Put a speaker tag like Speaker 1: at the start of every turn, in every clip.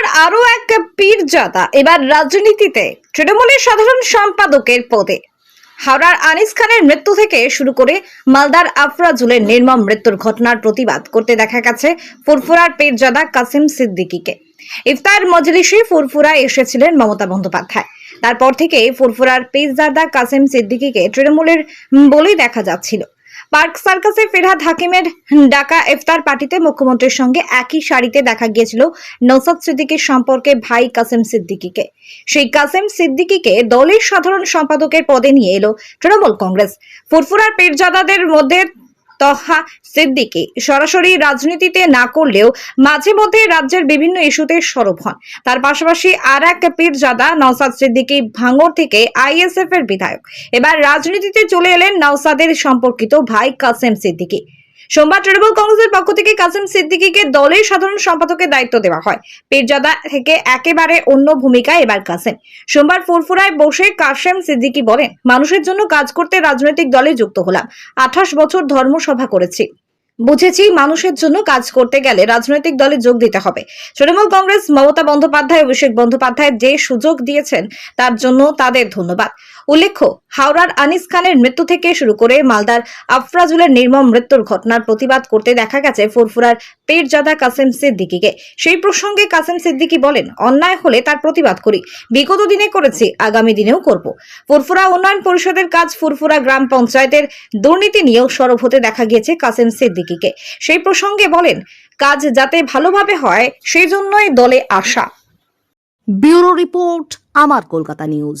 Speaker 1: এক পীরজাদা এবার রাজনীতিতে। তৃণমূলের সাধারণ সম্পাদকের পদে। হাওড়ার আনিস খানের মৃত্যু থেকে শুরু করে মালদার আফরাজুলের নির্মম মৃত্যুর ঘটনার প্রতিবাদ করতে দেখা গেছে ফুরফুরার পীরজাদা কাসিম সিদ্দিকীকে। ইফতার মজলিসে ফুরফুরা এসেছিলেন মমতা বন্দ্যোপাধ্যায়। তারপর থেকে ফুরফুরার পীরজাদা কাসিম সিদ্দিকিকে তৃণমূলের বলেই দেখা যাচ্ছিল। পার্ক সার্কাসে ফেরহাদ হাকিমের ডাকা ইফতার পার্টিতে মুখ্যমন্ত্রীর সঙ্গে একই শাড়িতে দেখা গিয়েছিল নৌসাদ সিদ্দিকির সম্পর্কে ভাই কাসেম সিদ্দিকিকে। সেই কাসেম সিদ্দিকিকে দলের সাধারণ সম্পাদকের পদে নিয়ে এলো তৃণমূল কংগ্রেস। ফুরফুরার পীরজাদাদের মধ্যে তহা সিদ্দিকি। সরাসরি রাজনীতিতে না করলেও মাঝে মধ্যে রাজ্যের বিভিন্ন ইস্যুতে সরব হন। তার পাশাপাশি আর এক পীরজাদা নওসাদ সিদ্দিকি ভাঙর থেকে আইএসএফ এর বিধায়ক। এবার রাজনীতিতে চলে এলেন নওসাদের সম্পর্কিত ভাই কাসেম সিদ্দিকী। সোমবার তৃণমূল কংগ্রেসের পক্ষ থেকে কাসেম সিদ্দিকীকে দলের সাধারণ সম্পাদকের দায়িত্ব দেওয়া হয়। পীরজাদা থেকে একেবারে অন্য ভূমিকায় এবার কাসেম সোমবার ফুরফুরায় বসে কাসেম সিদ্দিকী বলেন, মানুষের জন্য কাজ করতে রাজনৈতিক দলে যুক্ত হলাম। আঠাশ বছর ধর্মসভা করেছি। বুঝেছি মানুষের জন্য কাজ করতে গেলে রাজনৈতিক দলে যোগ দিতে হবে। তৃণমূল কংগ্রেস মমতা বন্দ্যোপাধ্যায় অভিষেক বন্দ্যোপাধ্যায় যে সুযোগ দিয়েছেন, তার জন্য তাদের ধন্যবাদ। উল্লেখ্য, হাওড়ার আনিস খানের মৃত্যু থেকে শুরু করে মালদার আফরাজুলের নির্মম মৃত্যুর ঘটনার প্রতিবাদ করতে দেখা গেছে ফুরফুরার পীরজাদা কাসেম সিদ্দিকিকে। সেই প্রসঙ্গে কাসেম সিদ্দিকি বলেন, অন্যায় হলে তার প্রতিবাদ করি, বিগত দিনে করেছি, আগামী দিনেও করব। ফুরফুরা উন্নয়ন পরিষদের কাজ ফুরফুরা গ্রাম পঞ্চায়েতের দুর্নীতি নিয়েও সরব হতে দেখা গিয়েছে কাসেম সিদ্দিকিকে। সেই প্রসঙ্গে বলেন, কাজ যাতে ভালোভাবে হয়, সেই জন্যই দলে আসা।
Speaker 2: ব্যুরো রিপোর্ট, আমার কলকাতা নিউজ।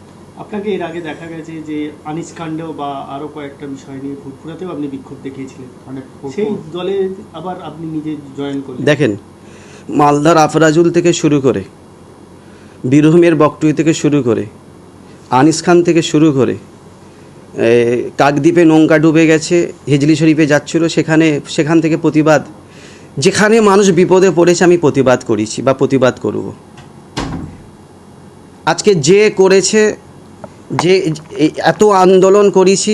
Speaker 3: আপনাকে এর আগে দেখা গেছে যে আনিস কাণ্ডেও বা আরও কয়েকটা বিষয় নিয়ে ফুটফুরাতেও আপনি বিক্ষোভ দেখিয়েছিলেন।
Speaker 4: মানে
Speaker 3: সেই দলে আবার আপনি নিজে জয়েন করলেন।
Speaker 5: দেখেন মালদার আফরাজুল থেকে শুরু করে বীরভূমের বকটুই থেকে শুরু করে আনিস খান থেকে শুরু করে কাকদ্বীপে নৌকা ডুবে গেছে হিজলি শরীফে যাচ্ছিল সেখানে সেখান থেকে প্রতিবাদ যেখানে মানুষ বিপদে পড়েছে আমি প্রতিবাদ করেছি বা প্রতিবাদ করব। আজকে যে করেছে যে এত আন্দোলন করেছি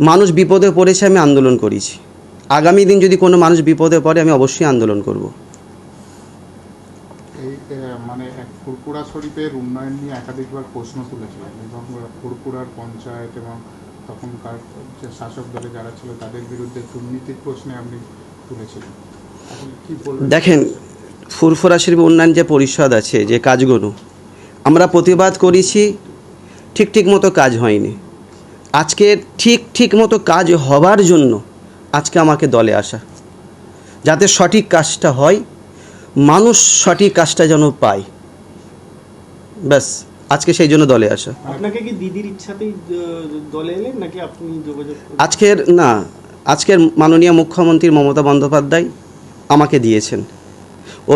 Speaker 5: মানুষ বিপদে পড়েছে আমি আন্দোলন করেছি। আগামী দিন যদি কোনো মানুষ বিপদে পড়ে আমি অবশ্যই আন্দোলন করব।
Speaker 4: মানে ফুরপুরা শরীফের উন্নয়ন নিয়ে একাধিকবার প্রশ্ন তুলেছিলেন এবং ফুরপুরার পঞ্চায়েত এবং তখনকার যে শাসক দলে যারা ছিল তাদের বিরুদ্ধে দুর্নীতির প্রশ্নে আপনি তুলেছিলেন।
Speaker 5: দেখেন ফুরফুরা শরীফ উন্নয়ন যে পরিষদ আছে যে কাজগুলো আমরা প্রতিবাদ করেছি ঠিক ঠিক মতো কাজ হয়নি। আজকে ঠিক ঠিক মতো কাজ হবার জন্য আজকে আমাকে দলে আসা। যাতে সঠিক কাজটা হয় মানুষ সঠিক কাজটা যেন পায়। ব্যাস আজকে সেই জন্য দলে আসা।
Speaker 3: আপনাকে কি দিদির ইচ্ছাতেই দলে এলেন নাকি আপনি যোগাযোগ
Speaker 5: আজকের না আজকের মাননীয় মুখ্যমন্ত্রী মমতা বন্দ্যোপাধ্যায় আমাকে দিয়েছেন।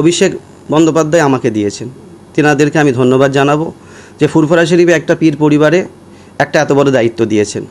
Speaker 5: অভিষেক বন্দ্যোপাধ্যায় আমাকে দিয়েছেন। তেনাদেরকে আমি ধন্যবাদ জানাব। যে ফুরফুরা শরীফে একটা পীর পরিবারে একটা এত বড় দায়িত্ব দিয়েছেন।